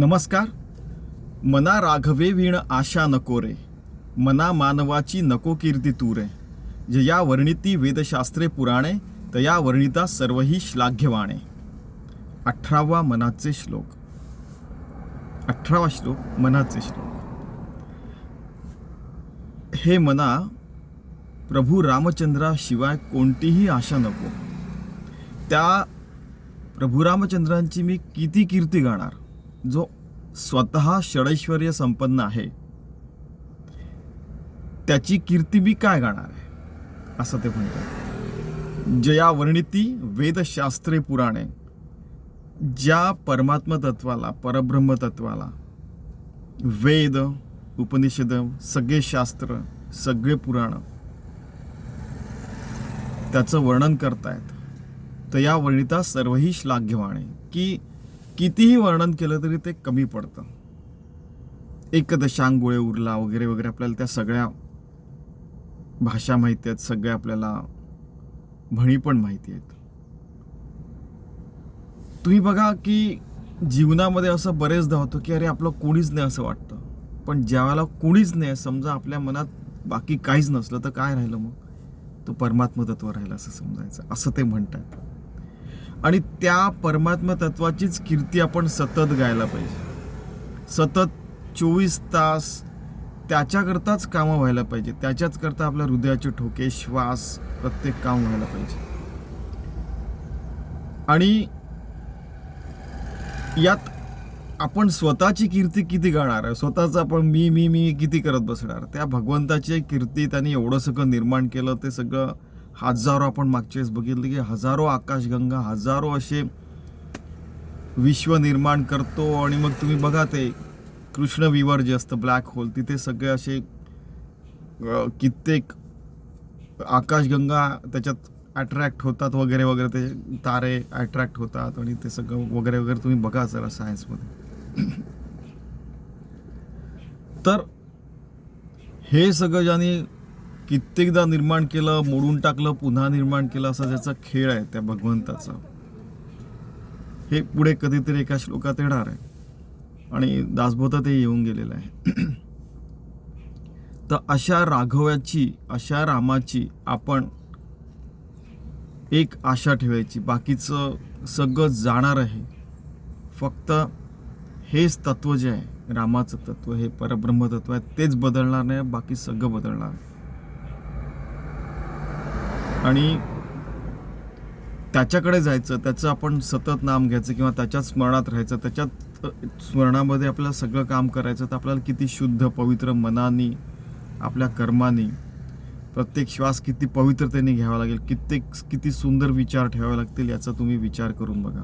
नमस्कार. मना राघवे वीण आशा नको रे. मना मानवाची नको कीर्ती तू रे. जया वर्णिती वेदशास्त्रे पुराणे तया वर्णिता सर्वही श्लाघ्यवाणे. अठरावा मनाचे श्लोक. अठरावा श्लोक मनाचे श्लोक. हे मना प्रभू रामचंद्राशिवाय कोणतीही आशा नको. त्या प्रभू रामचंद्रांची मी किती कीर्ती गाणार? जो स्वतः षडैश्वर्य संपन्न आहे त्याची कीर्ती बी काय गाणार आहे? असं ते म्हणतात. जया वर्णिती वेदशास्त्रे पुराणे ज्या परमात्म तत्वाला परब्रह्म तत्वाला वेद उपनिषद सगळे शास्त्र सगळे पुराण त्याचं वर्णन करतायत तर या वर्णिता सर्वही श्लाघ्यवाणे की कितीही वर्णन केलं तरी ते कमी पडतं. एक दशांग गोळे उरला वगैरे वगैरे आपल्याला त्या सगळ्या भाषा माहिती आहेत सगळ्या आपल्याला म्हणी पण माहिती आहेत. तुम्ही बघा की जीवनामध्ये असं बरेचदा होतं की अरे आपलं कोणीच नाही असं वाटतं. पण ज्यावेळेला कोणीच नाही समजा आपल्या मनात बाकी काहीच नसलं तर काय राहिलं मग? तो परमात्म तत्व राहिलं असं समजायचं. असं ते म्हणतात. आणि त्या परमात्मा तत्वाचीच कीर्ती आपण सतत गायला पाहिजे. सतत चोवीस तास त्याच्याकरताच कामं व्हायला पाहिजे. त्याच्याच करता आपल्या हृदयाचे ठोके श्वास प्रत्येक काम व्हायला पाहिजे. आणि यात आपण स्वतःची कीर्ती किती गाणार? आहे स्वतःच आपण मी मी मी किती करत बसणार? त्या भगवंताची कीर्ती त्यांनी एवढं सगळं निर्माण केलं ते सगळं हजारो आपण मागच्या वेळेस बघितलं की हजारो आकाशगंगा हजारो असे विश्व निर्माण करतो आणि मग तुम्ही बघा ते कृष्ण विवर जे असतं ब्लॅक होल तिथे सगळे असे कित्येक आकाशगंगा त्याच्यात अट्रॅक्ट होतात वगैरे वगैरे ते तारे अट्रॅक्ट होतात आणि ते सगळं वगैरे वगैरे तुम्ही बघा जरा सायन्समध्ये तर हे सगळं ज्याने कित्येकदा निर्माण केलं मोडून टाकलं पुन्हा निर्माण केलं असा ज्याचा खेळ आहे त्या भगवंताचा. हे पुढे कधीतरी एका श्लोकात येणार आहे. आणि दासबोधात ते येऊन गेलेलं आहे. तर अशा राघवाची अशा रामाची आपण एक आशा ठेवायची. बाकीचं सगळं जाणार आहे. फक्त हेच तत्व जे आहे रामाचं तत्व हे परब्रह्म तत्व आहे तेच बदलणार नाही बाकी सगळं बदलणार आहे. आणि त्याच्याकडे जायचं त्याचं आपण सतत नाम घ्यायचं किंवा त्याच्याच स्मरणात राहायचं त्याच्यात स्मरणामध्ये आपल्याला सगळं काम करायचं तर आपल्याला किती शुद्ध पवित्र मनाने आपल्या कर्माने प्रत्येक श्वास किती पवित्रतेने घ्यावा लागेल कित्येक किती सुंदर विचार ठेवावे लागतील याचा तुम्ही विचार करून बघा.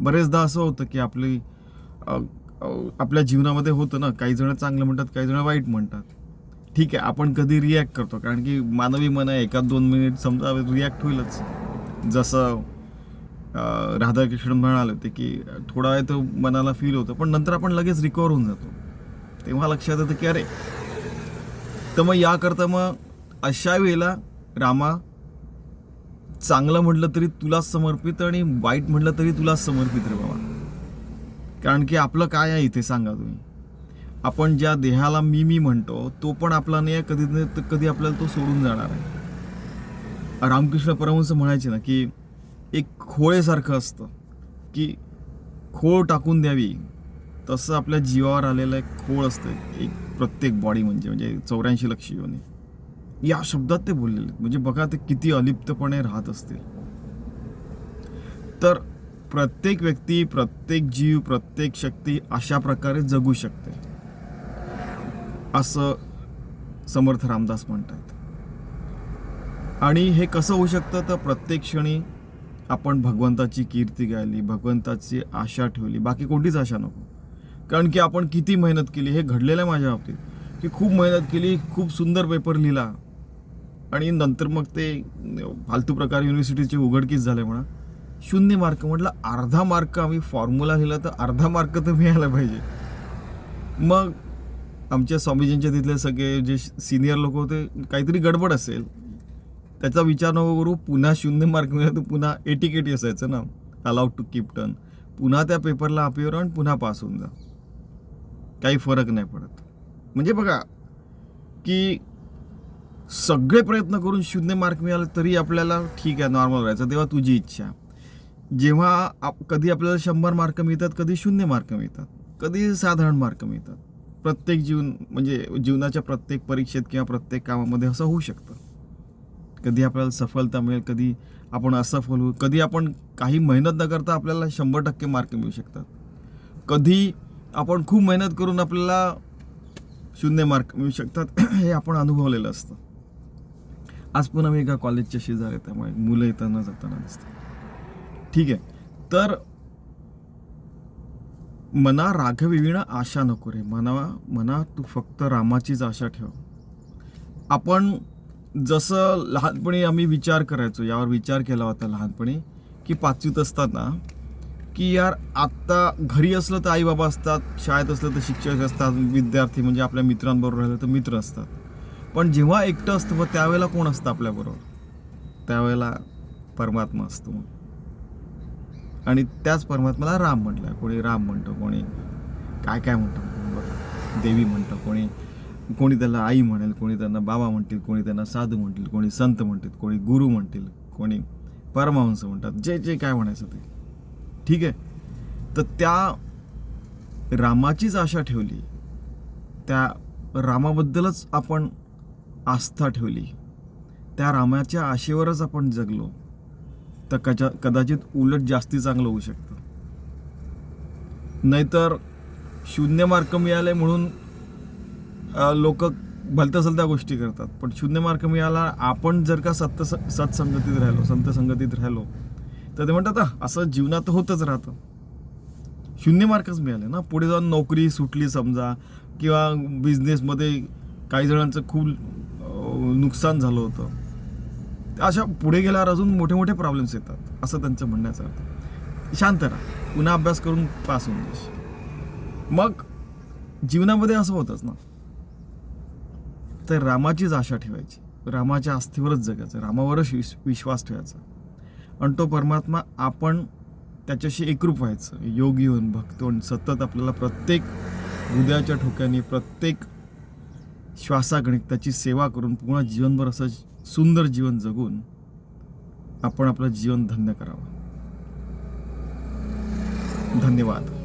बरेचदा असं होतं की आपली आपल्या जीवनामध्ये होतं ना काही जण चांगलं म्हणतात काही जण वाईट म्हणतात. ठीक आहे आपण कधी रिॲक्ट करतो? कारण की मानवी मन आहे एकाच दोन मिनिट समजा रिॲक्ट होईलच. जसं राधाकृष्ण म्हणाले होते की थोडा वेळ तो मनाला फील होतं पण नंतर आपण लगेच रिकवर होऊन जातो. तेव्हा लक्षात येतं की अरे! तर मग याकरता मग अशा वेळेला रामा चांगलं म्हटलं तरी तुला समर्पित आणि वाईट म्हटलं तरी तुलाच समर्पित रे बाबा. कारण की आपलं काय आहे इथे सांगा तुम्ही. आपण ज्या देहाला मी मी म्हणतो तो पण आपला नाही आहे कधी नाही तर कधी आपल्याला तो सोडून जाणार आहे. रामकृष्ण परमहंस म्हणायचे ना की एक खोळेसारखं असतं की खोळ टाकून द्यावी. तसं आपल्या जीवावर आलेलं एक खोळ असतं एक प्रत्येक बॉडी म्हणजे म्हणजे चौऱ्याऐंशी लक्ष योनी या शब्दात ते बोललेले आहेत. म्हणजे बघा ते किती अलिप्तपणे राहत असतील. तर प्रत्येक व्यक्ती प्रत्येक जीव प्रत्येक शक्ती अशा प्रकारे जगू शकते. असं समर्थ रामदास म्हणतात आणि हे कसं होऊ शकतं? तर प्रत्येक क्षणी आपण भगवंताची कीर्ती गायली भगवंताची आशा ठेवली. बाकी कोणतीच आशा नको. कारण की आपण किती मेहनत केली हे घडलेलं आहे माझ्या बाबतीत. की खूप मेहनत केली खूप सुंदर पेपर लिहिला. आणि नंतर मग ते फालतू प्रकार युनिव्हर्सिटीचे उघडकीस झाले म्हणा. शून्य मार्क म्हटलं अर्धा मार्क आम्ही फॉर्म्युला लिहिला तर अर्धा मार्क तर मिळायला पाहिजे. मग आमच्या स्वामीजींच्या तिथले सगळे जे सिनियर लोक होते काहीतरी गडबड असेल. त्याचा विचार नको करू पुन्हा शून्य मार्क मिळाला तर पुन्हा एटी केटी असायचं ना. अलाउड टू कीप टर्न पुन्हा त्या पेपरला अपिअर आणि पुन्हा पास होऊन जा. काही फरक नाही पडत. म्हणजे बघा की सगळे प्रयत्न करून शून्य मार्क मिळाले तरी आपल्याला ठीक आहे नॉर्मल राहायचं. तेव्हा तुझी इच्छा. जेव्हा आप कधी आपल्याला शंभर मार्क मिळतात कधी शून्य मार्क मिळतात कधी साधारण मार्क मिळतात. प्रत्येक जीवन म्हणजे जीवनाच्या प्रत्येक परीक्षेत किंवा प्रत्येक कामामध्ये असं होऊ शकतं. कधी आपल्याला सफलता मिळेल कधी आपण असफल होऊ कधी आपण काही मेहनत न करता आपल्याला शंभर टक्के मार्क मिळू शकतात. कधी आपण खूप मेहनत करून आपल्याला शून्य मार्क मिळू शकतात हे आपण अनुभवलेलं असतं. आज पुन्हा मी एका कॉलेजच्या शेजार येतामुळे मुलं येताना जाताना दिसतात ठीक आहे. तर मना राघविण आशा नको रे. मना मना तू फक्त रामाचीच आशा ठेव. आपण जसं लहानपणी आम्ही विचार करायचो यावर विचार केला होता लहानपणी की पाचवीत असताना की यार आत्ता घरी असलं तर आई बाबा असतात शाळेत असलं तर शिक्षक असतात विद्यार्थी म्हणजे आपल्या मित्रांबरोबर राहिलं तर मित्र असतात. पण जेव्हा एकटं असतं मग त्यावेळेला कोण असतं आपल्याबरोबर? त्यावेळेला परमात्मा असतो मग आणि त्याच परमात्म्याला राम म्हटलं. कोणी राम म्हणतो कोणी काय काय म्हणतो देवी म्हणतो कोणी कोणी त्याला आई म्हणेल कोणी त्यांना बाबा म्हणतील कोणी त्यांना साधू म्हणतील कोणी संत म्हणतील कोणी गुरु म्हणतील कोणी परमहंस म्हणतात. जे जे काय म्हणायचं ते. ठीक आहे? तर त्या रामाचीच आशा ठेवली. त्या रामाबद्दलच आपण आस्था ठेवली. त्या रामाच्या आशेवरच आपण जगलो. तर कचा कदाचित उलट जास्ती चांगलं होऊ शकतं. नाहीतर शून्य मार्क मिळाले म्हणून लोक भलत्या सलत्या गोष्टी करतात. पण शून्य मार्क मिळाला आपण जर का सत्य सत्संगतीत राहिलो संत संगतीत राहिलो तर ते म्हणतात असं जीवनात होतच राहतं. शून्य मार्कच मिळाले ना. पुढे जाऊन नोकरी सुटली समजा किंवा बिझनेसमध्ये काही जणांचं खूप नुकसान झालं होतं. अशा पुढे गेल्यावर अजून मोठे मोठे प्रॉब्लेम्स येतात असं त्यांचं म्हणण्याचा अर्थ. शांत राहा. पुन्हा अभ्यास करून पास होऊन जाईल मग जीवनामध्ये असं होतंच ना. तर रामाचीच आशा ठेवायची. रामाच्या आस्थेवरच जगायचं. रामावरच विश विश्वास ठेवायचा. आणि तो परमात्मा आपण त्याच्याशी एकरूप व्हायचं. योग येऊन भक्त होऊन सतत आपल्याला प्रत्येक हृदयाच्या ठोक्याने प्रत्येक श्वासागणिक त्याची सेवा करून पूर्ण जीवनभर असं सुंदर जीवन जगून आपण आपलं जीवन धन्य करावं. धन्यवाद.